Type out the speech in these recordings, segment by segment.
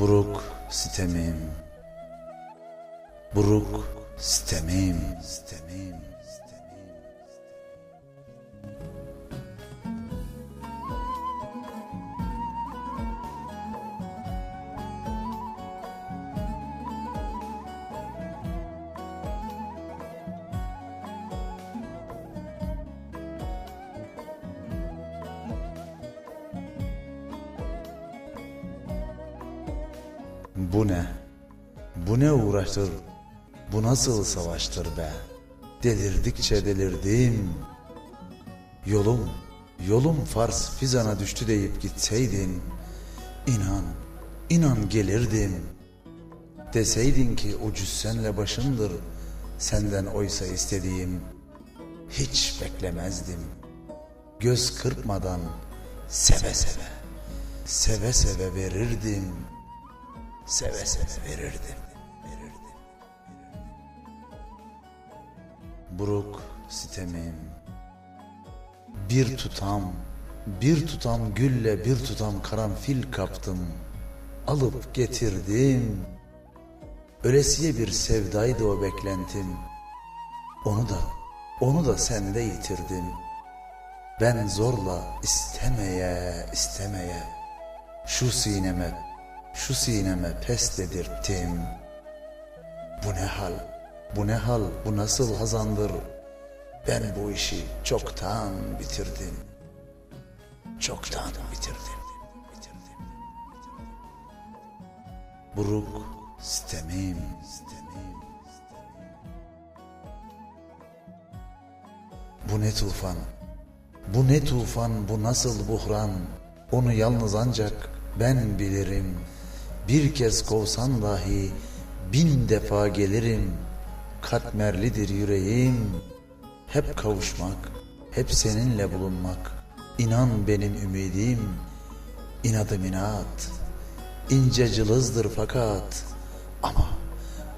Buruk sitemim. Buruk sitemim. Sitemim Bu ne? Bu ne uğraştır? Bu nasıl savaştır be? Delirdikçe delirdim. Yolum, yolum Fars Fizan'a düştü deyip gitseydin, inan, inan gelirdim. Deseydin ki o cüssenle başındır, senden oysa istediğim, hiç beklemezdim. Göz kırpmadan seve seve, seve seve verirdim.'' Seve seve verirdim. Buruk sitemim, bir tutam, bir tutam gülle bir tutam karanfil kaptım, alıp getirdim. Ölesiye bir sevdaydı o beklentim, onu da, onu da sende yitirdim. Ben zorla istemeye, istemeye, şu sineme şu sineme pes dedirttim. Bu ne hal, bu ne hal, bu nasıl hazandır? Ben bu işi çoktan bitirdim. Çoktan bitirdim, bitirdim. Buruk sitemim, sitemim. Bu ne tufan, bu ne tufan, bu nasıl buhran? Onu yalnız ancak ben bilirim.'' Bir kez kovsan dahi bin defa gelirim. Katmerlidir yüreğim. Hep kavuşmak, hep seninle bulunmak. İnan benim ümidim. İnadım inat. İnce cılızdır fakat. Ama,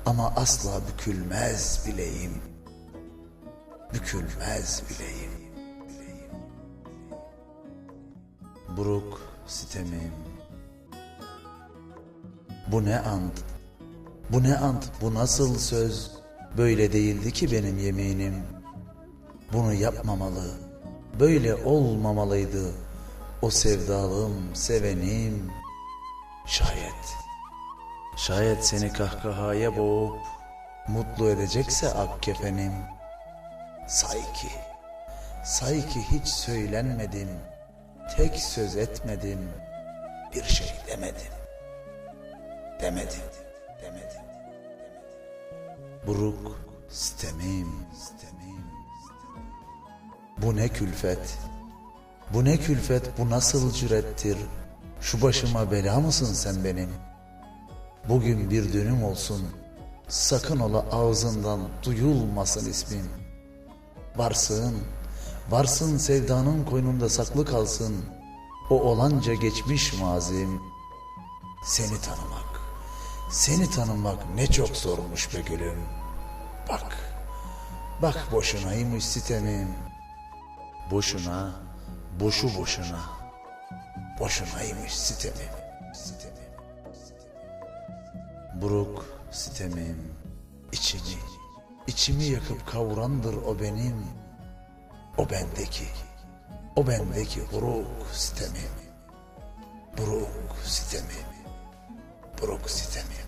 ama asla bükülmez bileğim. Bükülmez bileğim. Buruk sitemim. Bu ne ant? Bu ne ant? Bu nasıl söz? Böyle değildi ki benim yeminim. Bunu yapmamalı. Böyle olmamalıydı. O sevdalım, sevenim. Şayet. Şayet seni kahkahaya boğup mutlu edecekse ak kefenim. Say ki, say ki hiç söylenmedim. Tek söz etmedim. Bir şey demedim demedi, demedi. Buruk sitemim, sitemim, sitemim. Bu ne külfet, bu ne külfet, bu nasıl cürettir? Şu başıma bela mısın sen benim? Bugün bir dönüm olsun, sakın ola ağzından duyulmasın ismim. Varsın, varsın sevdanın koynunda saklı kalsın, o olanca geçmiş mazim, seni tanımak. Seni tanımak ne çok zormuş be gülüm. Bak, bak boşunaymış sitemim. Boşuna, boşu boşuna. Boşunaymış sitemim, sitemim. Buruk sitemim, içimi, içimi yakıp kavurandır o benim. O bendeki, o bendeki buruk sitemim. Buruk sitemim. Buruk sitemim.